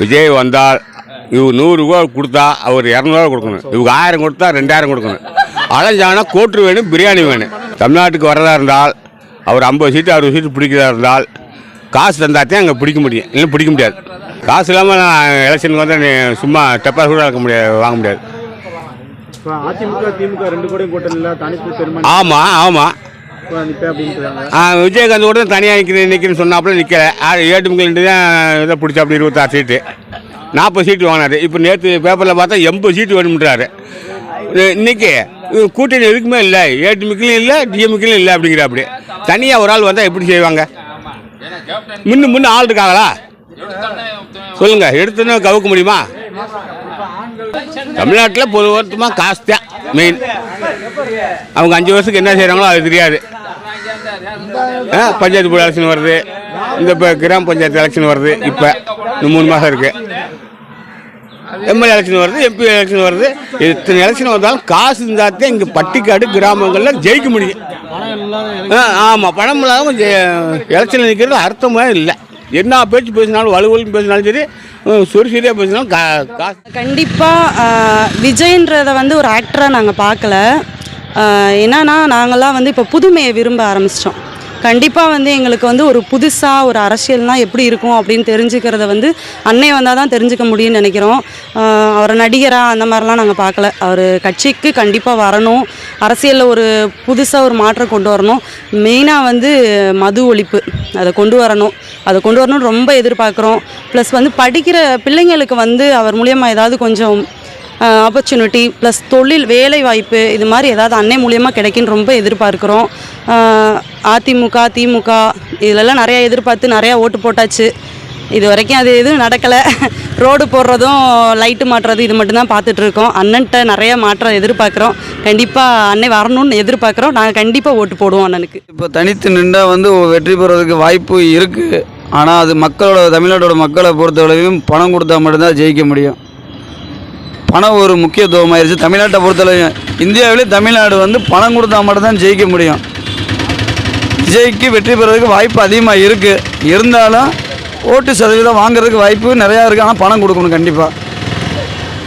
விஜய் வந்தால் இவங்க நூறுரூவா கொடுத்தா அவர் இரநூறுவா கொடுக்கணும். இவங்க ஆயிரம் கொடுத்தா ரெண்டாயிரம் கொடுக்கணும். அலைஞ்சாங்கன்னா கோட்ரு வேணும் பிரியாணி வேணும். தமிழ்நாட்டுக்கு வரதா இருந்தால் அவர் ஐம்பது சீட்டு அறுபது சீட்டு பிடிக்கிறதா இருந்தால் காசு தந்தாத்தே அங்கே பிடிக்க முடியும். இல்லை பிடிக்க முடியாது. காசு இல்லாமல் நான் எலெக்ஷனுக்கு வந்து நீ சும்மா டெப்பா கூட இருக்க முடியாது வாங்க முடியாது. அதிமுக திமுக ரெண்டு கூட கூட்டணியில் தனித்து ஆமாம் ஆமாம் விஜயகாந்த் கூட தனியாக நிற்கிறேன் நிற்கிறேன்னு சொன்னாப்புல நிற்கல ஏடிஎம்கேட்டு தான் இதை பிடிச்சா அப்படி இருபத்தாறு சீட்டு. நாற்பது சீட்டு வாங்கினாரு. இப்போ நேற்று பேப்பரில் பார்த்தா எண்பது சீட்டு வேணும்ன்றாரு. இன்னைக்கு கூட்டணி எதுக்குமே இல்லை. ஏடிஎம்கேலையும் இல்லை டிஎம்கேலையும் இல்லை அப்படிங்கிற அப்படி தனியாக ஒரு ஆள் வந்தால் எப்படி செய்வாங்க? முன்ன முன்ன ஆள் இருக்காங்களா? சொல்லுங்க எடுத்துன்னு கவுக்க முடியுமா? தமிழ்நாட்டில் பொதுவாக காசு தான் மெயின் அவங்க அஞ்சு வருஷத்துக்கு என்ன செய்கிறாங்களோ அது தெரியாது. பஞ்சாயத்து போர்டு எலெக்ஷன் வருது. இந்த இப்போ கிராம பஞ்சாயத்து எலெக்ஷன் வருது. இப்போ இந்த மூணு மாதம் இருக்குது எம்எல்ஏ எலெக்ஷன் வருது எம்பி எலெக்ஷன் வருது. இத்தனை எலெக்ஷன் வந்தாலும் காசு இருந்தால் இங்கே பட்டிக்காடு கிராமங்களில் ஜெயிக்க முடியும். ஆமாம் பணம் இல்லாமல் எலெக்ஷனில் நிற்கிறது அர்த்தமே இல்லை. என்ன பேச்சு பேசினாலும் வலுவலுன்னு பேசினாலும் சரி சுறுசுரியாக பேசினாலும் கா காசு. கண்டிப்பாக விஜய்ன்றதை வந்து ஒரு ஆக்டராக நாங்கள் பார்க்கல. என்னன்னா நாங்கள்லாம் வந்து இப்போ புதுமையை விரும்ப ஆரம்பிச்சிட்டோம். கண்டிப்பாக வந்து எங்களுக்கு வந்து ஒரு புதுசாக ஒரு அரசியல்னால் எப்படி இருக்கும் அப்படின்னு தெரிஞ்சுக்கிறத வந்து அன்னை வந்தால் தான் தெரிஞ்சுக்க முடியும்னு நினைக்கிறோம். அவர் அவரை நடிகராக அந்த மாதிரிலாம் நாங்கள் பார்க்கல. அவர் கட்சிக்கு கண்டிப்பாக வரணும். அரசியலில் ஒரு புதுசாக ஒரு மாற்றம் கொண்டு வரணும். மெயினாக வந்து மது ஒழிப்பு. அதை கொண்டு வரணும். அதை கொண்டு வரணும்னு ரொம்ப எதிர்பார்க்குறோம். ப்ளஸ் வந்து படிக்கிற பிள்ளைங்களுக்கு வந்து அவர் மூலியமாக ஏதாவது கொஞ்சம் ஆப்பர்ச்சுனிட்டி ப்ளஸ் தொழில் வேலை வாய்ப்பு இது மாதிரி ஏதாவது அன்னை மூலியமாக கிடைக்குன்னு ரொம்ப எதிர்பார்க்குறோம். அதிமுக திமுக இதிலெல்லாம் நிறையா எதிர்பார்த்து நிறையா ஓட்டு போட்டாச்சு. இது வரைக்கும் அது எதுவும் நடக்கலை. ரோடு போடுறதும் லைட்டு மாட்டுறது இது மட்டும்தான் பார்த்துட்ருக்கோம் அண்ணன்ட்ட நிறைய மாற்றம் எதிர்பார்க்குறோம். கண்டிப்பாக அன்னை வரணும்னு எதிர்பார்க்குறோம். நாங்கள் கண்டிப்பாக ஓட்டு போடுவோம் அண்ணனுக்கு. இப்போ தனித்து நின்றால் வந்து வெற்றி பெறுறதுக்கு வாய்ப்பு இருக்குது ஆனால் அது மக்களோட தமிழ்நாட்டோட மக்களை பொறுத்தவரையும் பணம் கொடுத்தா மட்டும்தான் ஜெயிக்க முடியும். பணம் ஒரு முக்கியத்துவமாயிருச்சு. தமிழ்நாட்டை பொறுத்தவரையும் இந்தியாவிலே தமிழ்நாடு வந்து பணம் கொடுத்தா மட்டும்தான் ஜெயிக்க முடியும். விஜய்க்கு வெற்றி பெறதுக்கு வாய்ப்பு அதிகமாக இருக்குது இருந்தாலும் ஓட்டு சதவீதம் வாங்குறதுக்கு வாய்ப்பு நிறையா இருக்குது ஆனால் பணம் கொடுக்கணும் கண்டிப்பாக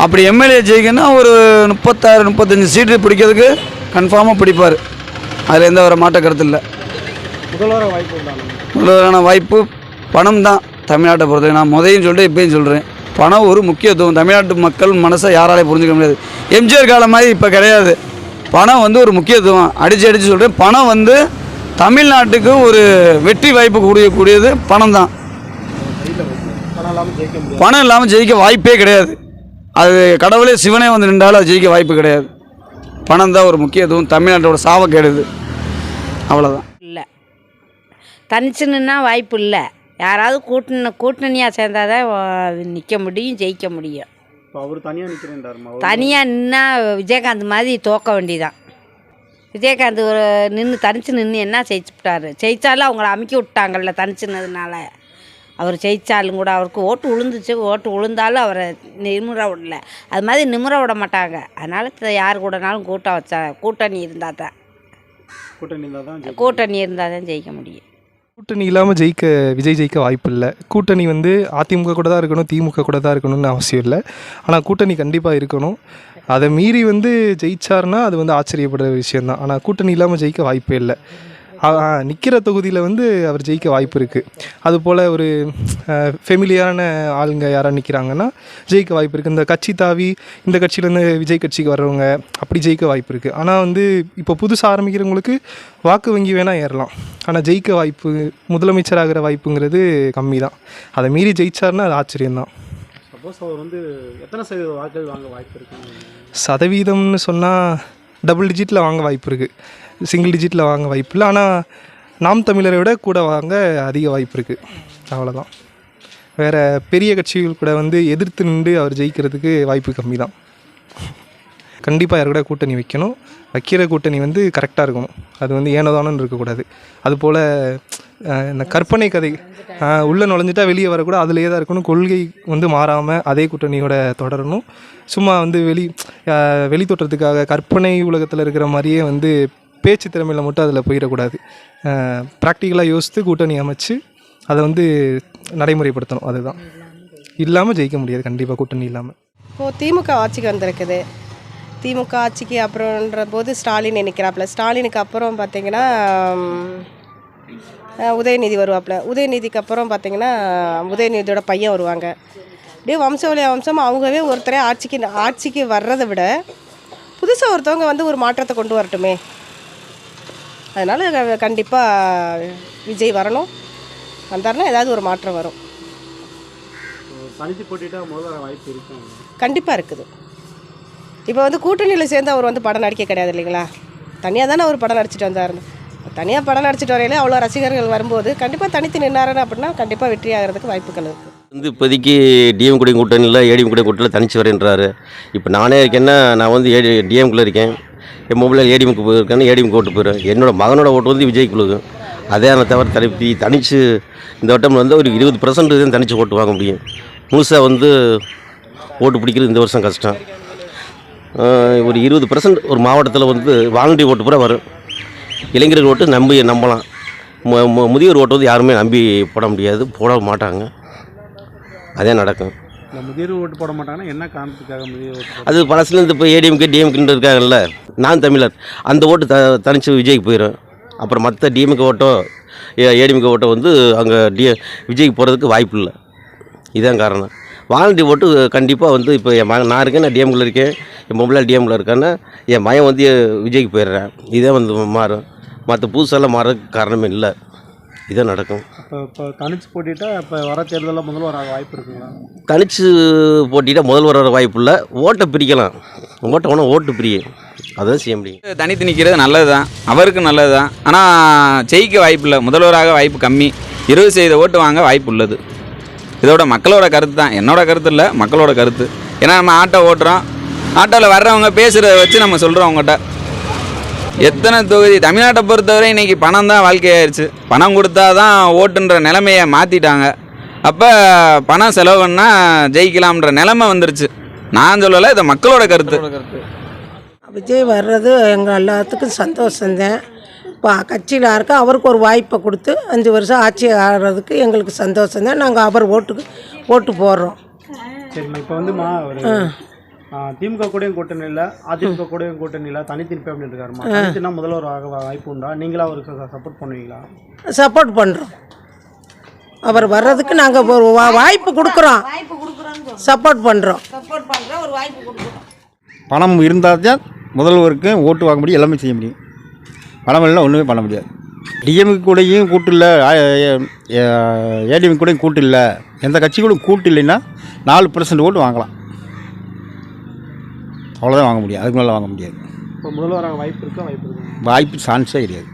அப்படி எம்எல்ஏ ஜெயிக்கணும்னா ஒரு முப்பத்தாறு முப்பத்தஞ்சு சீட்டு பிடிக்கிறதுக்கு கன்ஃபார்மாக பிடிப்பார். அதில் எந்த ஒரு மாற்ற கருத்து இல்லை. முதல்வரான வாய்ப்பு பணம் தான் தமிழ்நாட்டை பொறுத்தவரை நான் முதையும் சொல்லிட்டு இப்பயும் சொல்கிறேன் பணம் ஒரு முக்கியத்துவம். தமிழ்நாட்டு மக்கள் மனசை யாராலையும் புரிஞ்சுக்க முடியாது. எம்ஜிஆர் காலம் மாதிரி இப்போ கிடையாது. பணம் வந்து ஒரு முக்கியத்துவம். அடித்து அடித்து சொல்கிறேன் பணம் வந்து தமிழ்நாட்டுக்கு ஒரு வெற்றி வாய்ப்பு கூடியக்கூடியது பணம் தான். பணம் இல்லாமல் ஜெயிக்க வாய்ப்பே கிடையாது. அது கடவுளே சிவனே வந்து நின்றாலும் அது ஜெயிக்க வாய்ப்பு கிடையாது. பணம் தான் ஒரு முக்கியத்துவம். தமிழ்நாட்டோட சாவக்கேடுது அவ்வளோதான் இல்லை. தனிச்சு வாய்ப்பு இல்லை. யாராவது கூட்டணி கூட்டணியாக சேர்ந்தால் தான் நிற்க முடியும் ஜெயிக்க முடியும். அவர் தனியாக நின்னா விஜயகாந்த் மாதிரி தோக்க வேண்டியதான் விஜயகாந்த் ஒரு நின்று தனிச்சு நின்று என்ன ஜெயிச்சுட்டாரு? ஜெயிச்சாலும் அவங்கள அமுக்கி விட்டாங்கல்ல தனிச்சு நின்றதுனால அவர் ஜெயிச்சாலும் கூட அவருக்கு ஓட்டு விழுந்துச்சு ஓட்டு விழுந்தாலும் அவரை நிமிர விடல. அது மாதிரி நிமிர விட மாட்டாங்க. அதனால் யார் கூடனாலும் கூட்டம் வச்சா கூட்டணி இருந்தால் தான் கூட்டணி இருந்தால் தான் ஜெயிக்க கூட்டணி இருந்தால் தான் ஜெயிக்க முடியும். கூட்டணி இல்லாமல் ஜெயிக்க விஜய் ஜெயிக்க வாய்ப்பு இல்லை கூட்டணி வந்து அதிமுக கூட தான் இருக்கணும் திமுக கூட தான் இருக்கணும்னு அவசியம் இல்லை. ஆனால் கூட்டணி கண்டிப்பாக இருக்கணும். அதை மீறி வந்து ஜெயிச்சார்னா அது வந்து ஆச்சரியப்படுற விஷயந்தான் ஆனால் கூட்டணி இல்லாமல் ஜெயிக்க வாய்ப்பே இல்லை. நிற்கிற தொகுதியில் வந்து அவர் ஜெயிக்க வாய்ப்பு இருக்குது அதுபோல் ஒரு ஃபெமிலியான ஆளுங்க யாராக நிற்கிறாங்கன்னா ஜெயிக்க வாய்ப்பு இருக்குது இந்த கட்சி தாவி இந்த கட்சியிலேருந்து விஜய் கட்சிக்கு வர்றவங்க அப்படி ஜெயிக்க வாய்ப்பு இருக்குது ஆனால் வந்து இப்போ புதுசாக ஆரம்பிக்கிறவங்களுக்கு வாக்கு வங்கி வேணால் ஏறலாம். ஆனால் ஜெயிக்க வாய்ப்பு முதலமைச்சர் ஆகிற வாய்ப்புங்கிறது கம்மி தான் அதை மீறி ஜெயிச்சாருன்னா அது ஆச்சரியம்தான். சப்போஸ் அவர் வந்து எத்தனை சதவீத வாக்குகள் வாங்க வாய்ப்பு இருக்கு சதவீதம்னு சொன்னால் டபுள் டிஜிட்டில் வாங்க வாய்ப்பு இருக்குது சிங்கிள் டிஜிட்டில் வாங்க வாய்ப்பு இல்லை. ஆனால் நாம் தமிழரை விட கூட வாங்க அதிக வாய்ப்பு இருக்குது அவ்வளோதான் வேறு பெரிய கட்சிகள் கூட வந்து எதிர்த்து நின்று அவர் ஜெயிக்கிறதுக்கு வாய்ப்பு கம்மி தான் கண்டிப்பாக யார் கூட கூட்டணி வைக்கணும். வைக்கிற கூட்டணி வந்து கரெக்டாக இருக்கணும். அது வந்து ஏனோதானோன்னு இருக்கக்கூடாது. அதுபோல் இந்த கற்பனை கதை உள்ளே நுழைஞ்சிட்டா வெளியே வரக்கூட அதிலே தான் இருக்கணும். கொள்கை வந்து மாறாமல் அதே கூட்டணியோட தொடரணும். சும்மா வந்து வெளி வெளி தோற்றத்துக்காக கற்பனை உலகத்தில் இருக்கிற மாதிரியே வந்து பேச்சு திறமையில் மட்டும் அதில் போயிடக்கூடாது. ப்ராக்டிக்கலாக யோசித்து கூட்டணி அமைச்சு அதை வந்து நடைமுறைப்படுத்தணும். அதுதான். இல்லாமல் ஜெயிக்க முடியாது. கண்டிப்பாக கூட்டணி இல்லாமல் இப்போது திமுக ஆட்சிக்கு வந்திருக்குது. திமுக ஆட்சிக்கு அப்புறம்ன்ற போது ஸ்டாலின் நினைக்கிறாப்புல. ஸ்டாலினுக்கு அப்புறம் பார்த்தீங்கன்னா உதயநிதி வருவாப்புல. உதயநிதிக்கு அப்புறம் பார்த்தீங்கன்னா உதயநிதியோட பையன் வருவாங்க. அப்படியே வம்சவழிய வம்சம் அவங்கவே ஒருத்தரே ஆட்சிக்கு ஆட்சிக்கு வர்றதை விட புதுசாக ஒருத்தவங்க வந்து ஒரு மாற்றத்தை கொண்டு வரட்டுமே. அதனால் கண்டிப்பாக விஜய் வரணும். வந்தாருன்னா ஏதாவது ஒரு மாற்றம் வரும். கண்டிப்பாக இருக்குது. இப்போ வந்து கூட்டணியில் சேர்ந்து அவர் வந்து படம் நடிக்க கிடையாது இல்லைங்களா? தனியாக தானே அவர் படம் நடிச்சிட்டு வந்தார். தனியாக படம் நடிச்சிட்டு வரையில அவ்வளோ ரசிகர்கள் வரும்போது கண்டிப்பாக தனித்து நின்னாருன்னு அப்படின்னா கண்டிப்பாக வெற்றி ஆகிறதுக்கு வாய்ப்புகள் இருக்குது வந்து இப்போதைக்கு டிஎம் குடி கூட்டணியில் ஏடிஎம் குடி கூட்டணியில் தனிச்சு வரேன்றாரு. இப்போ நானே இருக்கேன்னா நான் வந்து ஏடி டிஎம்குள்ளே இருக்கேன். என் மொபைலில் ஏடிஎம்க்கு போயிருக்கேன்னு ஏடிஎம்க்கு ஓட்டு போயிடுவேன் என்னோட மகனோட ஓட்டு வந்து விஜய்க்குழுக்கு அதே அந்த தவிர தனிப்பி தனிச்சு இந்த வட்டம் வந்து ஒரு இருபது பர்சன்ட் தான் தனிச்சு ஓட்டு வாங்க முடியும். முழுசாக வந்து ஓட்டு பிடிக்கிறது இந்த வருஷம் கஷ்டம். ஒரு இருபது பர்சன்ட் ஒரு மாவட்டத்தில் வந்து வாலண்டரி ஓட்டு பூரா வரும். இளைஞர்கள் ஓட்டு நம்பி நம்பலாம். முதியோர் ஓட்டு வந்து யாருமே நம்பி போட முடியாது போட மாட்டாங்க. அதே நடக்கும். இல்லை முதியோர் ஓட்டு போட மாட்டாங்கன்னா என்ன காரணத்துக்காக முதியோர் ஓட்டு அது பழசுலேருந்து இப்போ ஏடிஎம்கே டிஎம்கேன்னு இருக்காங்கல்ல நான் தமிழர் அந்த ஓட்டு த தனிச்சு விஜய்க்கு போயிடும் அப்புறம் மற்ற டிஎம்கே ஓட்டோ ஏடிஎம்கே ஓட்டோ வந்து அங்கே டி விஜய்க்கு போகிறதுக்கு வாய்ப்பு இல்லை. இதுதான் காரணம். வாலண்டி ஓட்டு கண்டிப்பாக வந்து இப்போ என் மகன் நான் இருக்கேன் நான் டிஎம்கில் இருக்கேன் என் மொபைலில் டிஎம்கில் இருக்கேன்னா என் மகன் வந்து விஜய்க்கு போயிடுறேன். இதே வந்து மாறும். மற்ற புதுசெல்லாம் மாறதுக்கு காரணமே இல்லை. இதான் நடக்கும். இப்போ இப்போ தனிச்சு போட்டிட்டா இப்போ வர தேர்தலில் முதல்ல வர வாய்ப்பு இருக்குங்களா? தனிச்சு போட்டிட்டா முதல்வர் வர வாய்ப்பு இல்லை. ஓட்டை பிரிக்கலாம். ஓட்டை வேணால் ஓட்டு பிரியும் அதான் செய்ய முடியும். தனித்து நிற்கிறது நல்லது தான் அவருக்கு நல்லது தான் ஆனால் ஜெயிக்க வாய்ப்பு இல்லை. முதல்வராக வாய்ப்பு கம்மி. இருபது சதவீத ஓட்டு வாங்க வாய்ப்பு உள்ளது. இதோட மக்களோட கருத்து தான் என்னோட கருத்து இல்லை மக்களோட கருத்து. ஏன்னா நம்ம ஆட்டோ ஓட்டுறோம். ஆட்டோவில் வர்றவங்க பேசுகிறத வச்சு நம்ம சொல்கிறோம் அவங்ககிட்ட. எத்தனை தொகுதி? தமிழ்நாட்டை பொறுத்தவரை இன்றைக்கி பணம் தான் வாழ்க்கையாயிருச்சு. பணம் கொடுத்தா தான் ஓட்டுன்ற நிலைமையை மாற்றிட்டாங்க அப்போ பணம் செலவு பண்ணா ஜெயிக்கலாம்ன்ற நிலைமை வந்துருச்சு. நான் சொல்லலை இது மக்களோட கருத்து. விஜய் வர்றது எங்கள் எல்லாத்துக்கும் சந்தோஷம்தான். இப்போ கட்சியில் இருக்க அவருக்கு ஒரு வாய்ப்பை கொடுத்து அஞ்சு வருஷம் ஆட்சி ஆடுறதுக்கு எங்களுக்கு சந்தோஷம்தான். நாங்கள் அவர் ஓட்டுக்கு ஓட்டு போடுறோம். சரிம்மா இப்போ வந்துமா திமுக கூடயும் கூட்டணி இல்லை அதிமுக கூடயும் கூட்டணி இல்லை தனித்து நிற்பேன் அப்படின்னு இருக்காருமா தனித்துனா முதல்வர் ஆக வாய்ப்பு உண்டா நீங்களா அவருக்கு சப்போர்ட் பண்ணுவீங்களா சப்போர்ட் பண்ணுறோம் அவர் வர்றதுக்கு நாங்கள் ஒரு வா- வாய்ப்பு கொடுக்குறோம் சப்போர்ட் பண்ணுறோம் பணம் இருந்தால் தான் முதல்வருக்கு ஓட்டு வாங்க முடியும் எல்லாமே செய்ய முடியும் பணம் இல்லைன்னா ஒன்றுமே பண்ண முடியாது டிஎம்கே கூடயும் கூட்டு இல்லை ஏடிஎம் கூடயும் கூட்டு இல்லை எந்த கட்சிகளும் கூட்டு இல்லைன்னா நாலு பர்சன்ட் ஓட்டு வாங்கலாம் அவ்வளோதான் வாங்க முடியும் அதுக்கு மேலே வாங்க முடியாது. இப்போ முதல்வர் வாய்ப்பு இருக்கா? வாய்ப்பு இருக்கு வாய்ப்பு சான்ஸே கிடையாது.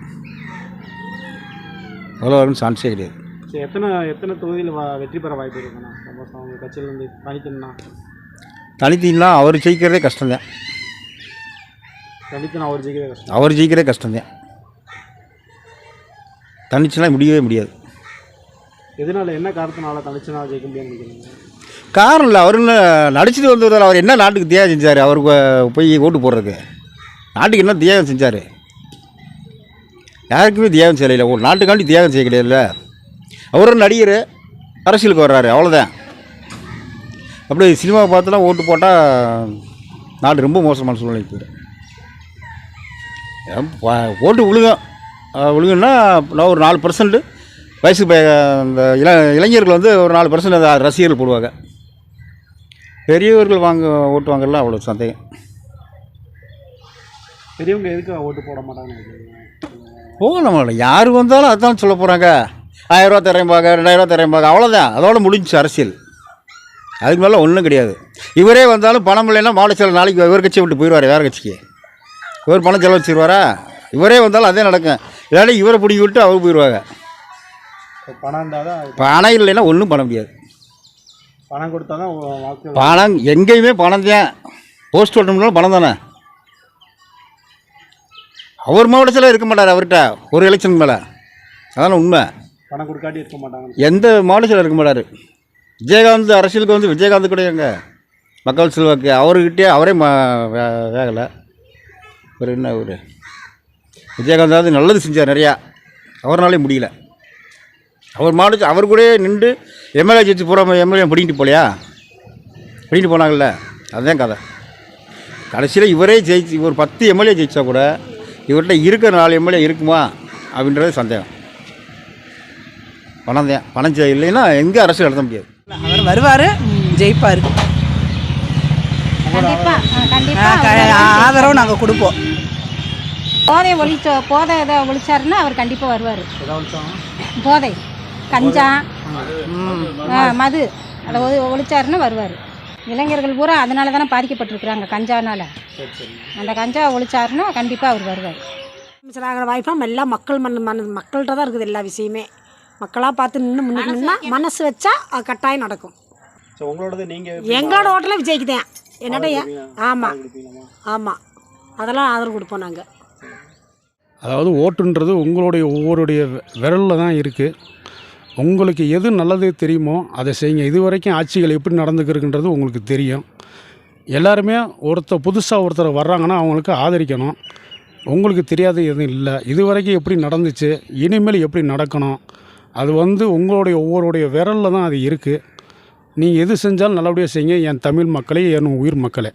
முதல்வருக்கு சான்ஸே கிடையாது. சரி எத்தனை எத்தனை தொகுதியில் வெற்றி பெற வாய்ப்பு இருக்குண்ணா சப்போஸ் அவங்க கட்சியிலேருந்து தனித்துனா தனித்தீங்கன்னா அவர் ஜெயிக்கிறதே கஷ்டம்தான். தனித்துனா அவர் ஜெயிக்கவே கஷ்டம். அவர் ஜெயிக்கிறதே கஷ்டம்தான். தனிச்சுலாம் முடியவே முடியாது. எதனால என்ன காரணத்தினால தனிச்சுனா ஜெயிக்க முடியும்னு நினைக்கிறீங்க? காரணம் இல்லை அவர் என்ன நடிச்சுட்டு வந்தவர் அவர் என்ன நாட்டுக்கு தியாகம் செஞ்சார்? அவருக்கு போய் ஓட்டு போடுறதுக்கு. நாட்டுக்கு என்ன தியாகம் செஞ்சார்? யாருக்குமே தியாகம் செய்யலை ஒரு நாட்டுக்காண்டி தியாகம் செய்ய கிடையாதுல்ல. அவரும் நடிகர். அரசியலுக்கு வர்றாரு. அவ்வளோதான் அப்படி சினிமாவை பார்த்துலாம் ஓட்டு போட்டால் நாடு ரொம்ப மோசமான சூழ்நிலை போயிடும். ஓட்டு விழுகும். விழுகுன்னா நான் ஒரு நாலு பர்சன்ட்டு வயசு அந்த இள இளைஞர்கள் வந்து ஒரு நாலு பர்சன்ட் ரசிகர்கள் போடுவாங்க. பெரியவர்கள் வாங்க ஓட்டு வாங்கலாம் அவ்வளோ சந்தேகம். பெரியவங்க எதுக்கு ஓட்டு போட மாட்டாங்கன்னு நினைக்கிறீங்க? போகலாம் யார் வந்தாலும் அதான் சொல்ல போகிறாங்க ஆயிரரூவா தரேன்பாங்க ரெண்டாயிரரூவா தரேன்பாங்க அவ்வளோதான் அதோட முடிஞ்சுச்சு அரசியல். அதுக்கு மேலே ஒன்றும் கிடையாது. இவரே வந்தாலும் பணம் இல்லைன்னா மாவட்ட நாளைக்கு இவர் கட்சியை விட்டு போயிடுவார் வேறு கட்சிக்கு. இவர் பணம் செலவு வச்சுருவாரா இவரே வந்தாலும் அதே நடக்கும். இல்லாட்டி இவரை பிடிக்கி விட்டு அவர் போயிடுவாங்க பணம் இருந்தால் பணம் இல்லைன்னா ஒன்றும் பண்ண முடியாது. பணம் கொடுத்தா தான் பணம் எங்கேயுமே பணம் தான் போஸ்ட் ஓட்டணும்னாலும் பணம் தானே? அவர் மாவட்டத்தில் இருக்க மாட்டார் அவர்கிட்ட ஒரு எலெக்ஷன் மேலே. அதான உண்மை. பணம் கொடுக்காட்டி இருக்க மாட்டாங்க. எந்த மாவட்டத்தில் இருக்க மாட்டார்? விஜயகாந்த் அரசியலுக்கு வந்து விஜயகாந்த் கூட எங்க? மக்கள் செல்வாக்கு அவர்கிட்டயே அவரே வேகலை. ஒரு என்ன ஒரு விஜயகாந்த் நல்லது செஞ்சார் நிறையா. அவர்னாலே முடியல. அவர் மாவட்ட அவர் கூட நின்று எம்எல்ஏ ஜெயிச்சு பூரா எம்எல்ஏ பிடிங்கிட்டு போலையா? பிடிங்கிட்டு போனாங்கல்ல? அதுதான் கதை. கடைசியில் இவரே ஜெயிச்சு ஒரு பத்து எம்எல்ஏ ஜெயிச்சா கூட இவர்கிட்ட இருக்கிற நாலு எம்எல்ஏ இருக்குமா? அப்படின்றது சந்தேகம். பணம் தான். பணம் ஜெய் இல்லைன்னா எங்கே அரசு நடத்த முடியாது. அவர் வருவார் ஜெயிப்பார். ஆதரவு நாங்கள் கொடுப்போம். போதை ஒழிச்ச போதை இதை ஒழிச்சாருன்னா அவர் கண்டிப்பாக வருவார். போதை. கஞ்சா ஆ, மது. அதை ஒ- ஒழிச்சாருன்னா வருவார். இளைஞர்கள் பூரா அதனால தானே பாதிக்கப்பட்டிருக்கிறாங்க கஞ்சானால. அந்த கஞ்சா ஒழிச்சாருன்னா கண்டிப்பாக அவர் வருவார். முதலமைச்சர் ஆகிற வாய்ப்பும் எல்லாம் மக்கள் மண் மன மக்கள்கிட்ட தான் இருக்குது எல்லா விஷயமே. மக்களாக பார்த்து நின்று முன்னுக்கு நின்னா மனசு வச்சா அது கட்டாயம் நடக்கும். எங்களோட ஓட்டில் விஜய்க்கு தான். என்னடா ஆமாம் ஆமாம் அதெல்லாம் ஆதரவு கொடுப்போம் நாங்கள் அதாவது ஓட்டுன்றது உங்களுடைய ஒவ்வொருடைய விரலில் தான் இருக்குது உங்களுக்கு எது நல்லது தெரியுமோ அதை செய்யுங்க. இது வரைக்கும் ஆட்சிகள் எப்படி நடந்துக்கிருக்குன்றது உங்களுக்கு தெரியும். எல்லாருமே ஒருத்தர் புதுசாக ஒருத்தர் வர்றாங்கன்னா அவங்களுக்கு ஆதரிக்கணும். உங்களுக்கு தெரியாத எதுவும் இல்லை. இது வரைக்கும் எப்படி நடந்துச்சு? இனிமேல் எப்படி நடக்கணும்? அது வந்து உங்களுடைய ஒவ்வொருடைய விரலில் தான் அது இருக்குது நீங்கள் எது செஞ்சாலும் நல்லபடியாக செய்யுங்க. என் தமிழ் மக்களே என் உயிர் மக்களே.